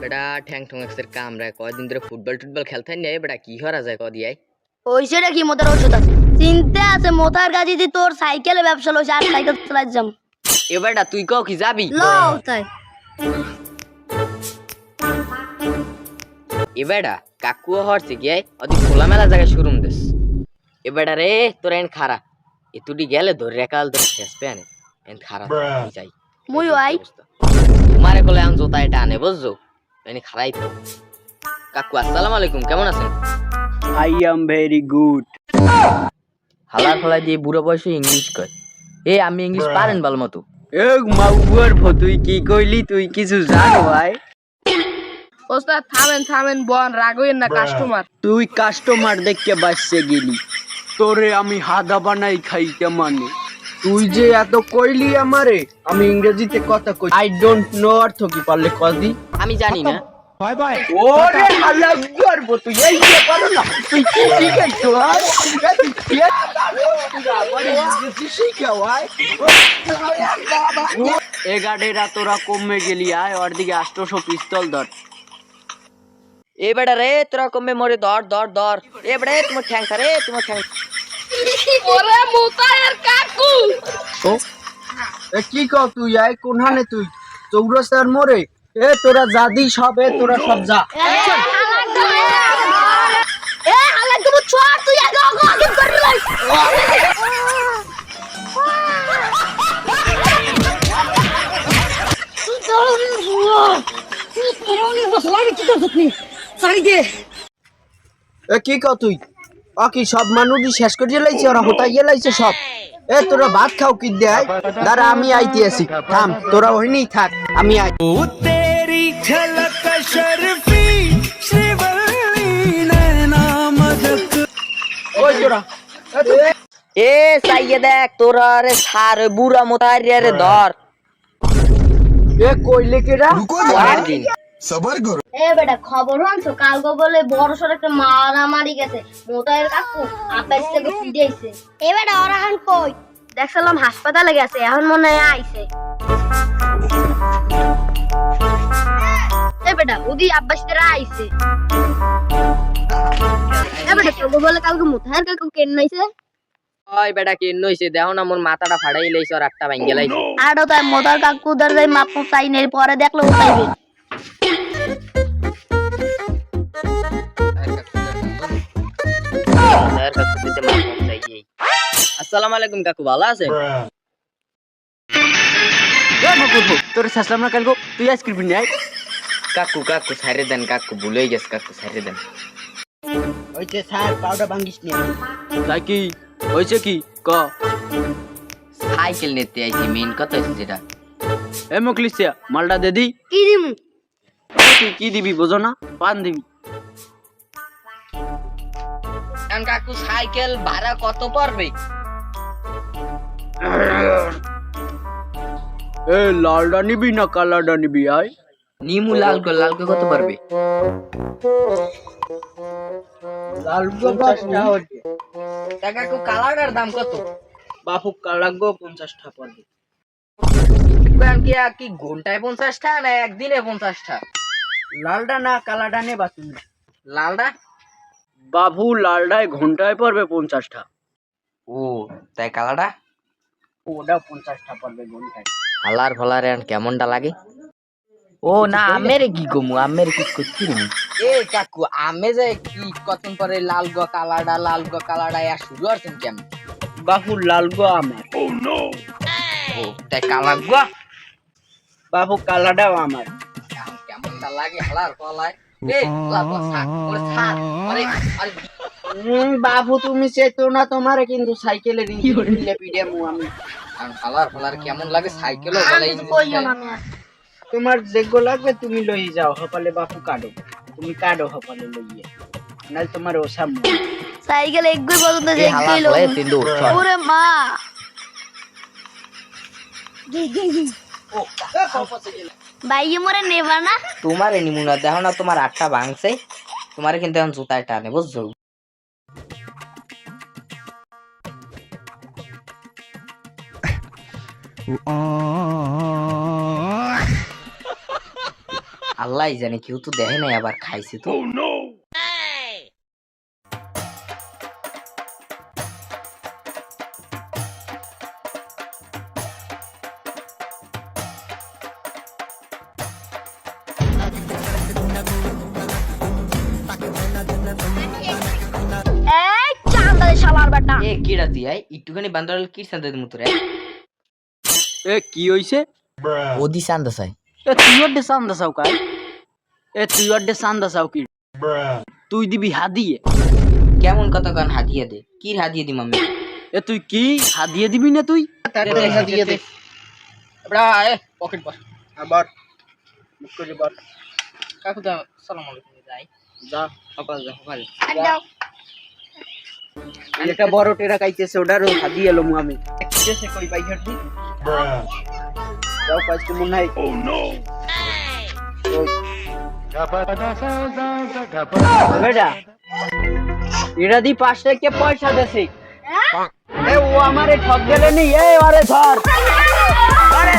বেটা ঠ্যাং ঠং এক্সের কাম রে কয়দিন ধরে ফুটবল টুটবল খেলতে নেই বেটা কি করা যায় কদি আই ওই সেটা কি মোতার ওষুধ আছে। চিনতে আছে মোতার কাছে যদি তোর সাইকেলে ব্যবসা লইছে আর সাইকেল চালাই যাম এ বেটা তুই কও কি যাবি? লও তাই। এ বেটা কাকু হরছে কি আই অদি খোলামেলা জায়গায় শুরুম দেস। এ বেটা রে তোর এন খারা। এ তুই গেলে ধরে রেকাল ধরে শেষ পে আনে এন খারা যাই। মুই আই তোমারে কলে আম জোতা এটা আনে বুঝছ? খারাই তো। কাকু আসসালামু আলাইকুম কেমন আছেন? আই এম ভেরি গুড ফলাই দিয়ে বুড়ো বয়সে ইংলিশ কয়। এ আমি ইংলিশ পারেন ভালো মতো। এ মাউয়ার তুই কি কইলি? তুই কিছু জানো ভাই? ওস্তাদ থামেন থামেন বন রাগইন না কাস্টমার তুই কাস্টমার দেখকে বাসছে গেলি। তোরে আমি হাদা বানাই খাইতে মানে তুই যে এত কইলি আমারে আমি ইংরেজিতে কথা কই। আই ডোন্ট নো অর্থ কি পারলে কদি আমি জানি না। ওরে হালা গর্ব তুই এই যে পারো না তুই কি তুই এ গাড়িরা তোরা কমে গেলি আয় ওর দিকে আষ্টশো পিস্তল ধর। এ বেটা রে তোরা কমে মরে দর দর দর এ বেটা তোমার ঠ্যাং রে তোমার ঠ্যাং। ওরে মুতায়ের কাকু! এ কি কও তুই আয় কোনখানে তুই? চৌরাস্তার মোড়ে? এ তোরা জাদি সব এ তোরা সব যা। কি কও তুই? ও কি সব মানুষই শেষ করে লাইছে ওরা হতাইয়ে লাইছে সব? এ তোরা ভাত খাও কি দেয় দাঁড়া আমি আইতে আছি। থাম তোরা ওইনি থাক আমি আই ওই তোরা এ তোরা- এ চাইয়ে দেখ তোরা রে সার ওই বুড়া মোতার রে ধর এ কইলে কেডা পরের দিন सबर करो এ বেটা খবর আনছো কালকে বলে বড় সড় একটা মারামারি গেছে মোতায়ের কাকু আপাস থেকে ফিরেছে এ বেটা ওরা এখন কই দেখছিলাম হাসপাতালে গেছে এখন মনে হয় আইছে এ বেটা ওদি আব্বাস তেরা আইছে এ বেটা তোকে বলে কালকে মোতায়ের কাকু কেন নাইছে ওই বেটা কি নইছে দেখো না মোর মাথাটা ফাড়াই লাইছে আর একটা ভাঙ্গে লাইছে আর তাই মোতার কাকু দের যাই মাপ চাই নেই পরে দেখলে ও চাইবে স্যার কাকু দিতে মাপ চাইয়ে আসসালামু আলাইকুম কাকু ভালো আছেন এ মকুল তোর শাসলাম না কালকে তুই আইসক্রিম নিয়ে আয় কাকু কাকু ছাইরে দেন কাকু ভুলেই গেছে কাকু ছাইরে দেন। ওইতে স্যার পাউডার ভাঙ্গিস নি তাই কি হয়েছে কি? ক। সাইকেল নিতে আইছি মেইন কথা হচ্ছে যেটা। এ মকলিসিয়া মালটা দে দি। কি দিমু? তুই কি দিবি বোঝো না পান দিবি। কাকু সাইকেল ভাড়া কত পড়বে? এ লালডা নিবি না কালাডা নিবি আয়। নিমু লাল কো লাল কো কত পড়বে লাল হচ্ছে। তা কাকু কালারটার দাম কত? বাপু কালাগো পঞ্চাশটা পড়বে এখন কি আর কি ঘন্টায় পঞ্চাশটা না একদিনে পঞ্চাশটা? লালডা না কালাডা নে বাসুন। লালটা বাবু লালডায় ঘন্টায় পড়বে পঞ্চাশটা। ও তাই কালারটা ওটা পঞ্চাশটা পড়বে ঘন্টায়। হালার ফালার কেমনটা লাগে? ও না আমের কি কমু? আমের কি করছি রে এ কাকু আমে যে কি কতদিন পরে লাল গো কালাডা লাল গো কালাডা আর শুরু করছেন কেমন বাবু লালগো আমার। ও নো ও তাই কালার গো। বাবু কালাডাও আমার। এখন কেমনটা লাগে হালার ফলায় এ লাল গো থাক ওরে থাক আরে। আরে বাবু তুমি চেতো না তোমারে কিন্তু সাইকেলের ইঞ্জিন পিড়ে মু আমি। এখন হালার ফালার কেমন লাগে সাইকেলও বলে তোমার যেগো লাগবে তুমি লই যাও হপালে বাপু কাটো তুমি কাটো হপালে লইয়ে। নাহলে তোমার ওসাম সাইকেল একগুই ফলায় তিন দৌড় ছয়। ওরে মা। বাইয়ে মরে নেবা না? তোমার নিমুনা দেখো না তোমার আটটা ভাঙছে। তোমার কিন্তু এখন জুতায় টানে বুঝছ? আল্লাহ জানে কেউ তো দেখে নাই আবার খাইছে তো। এই চান্দা দে শালার এ কিরা তুই আই একটুখানি বান্দরাল কি তোরে এ? কি হইছে? ওদি চান্দা চাই। এ তুই অড্ডে চান্দা চাও কাই এ তুই অড্ডে চান্দা চাও কি? তুই দিবি হাদিয়ে। কেমন কত কান হাদিয়া দে? কি হাদিয়া দিম আমি এ তুই কি হাদিয়ে দিবি না তুই? হাদিয়া দে। বড়া এ পকেট বস। আবার মুখ করে বার কাকু দা সালাম আলাইকুম। যাই। যা। সকাল যা সকাল। যাও এটা বড় টেরা খাইতেছে ওটারও হাদিয়ে এলো আমি। কই বাই হাড্ডি যাও পাঁচকে মনে হয় ও নো বেটা এরা দি পাঁচ টাকা পয়সা দেছে। এ ও আমারে ঠক গেলে নি এ আরে ধর। আরে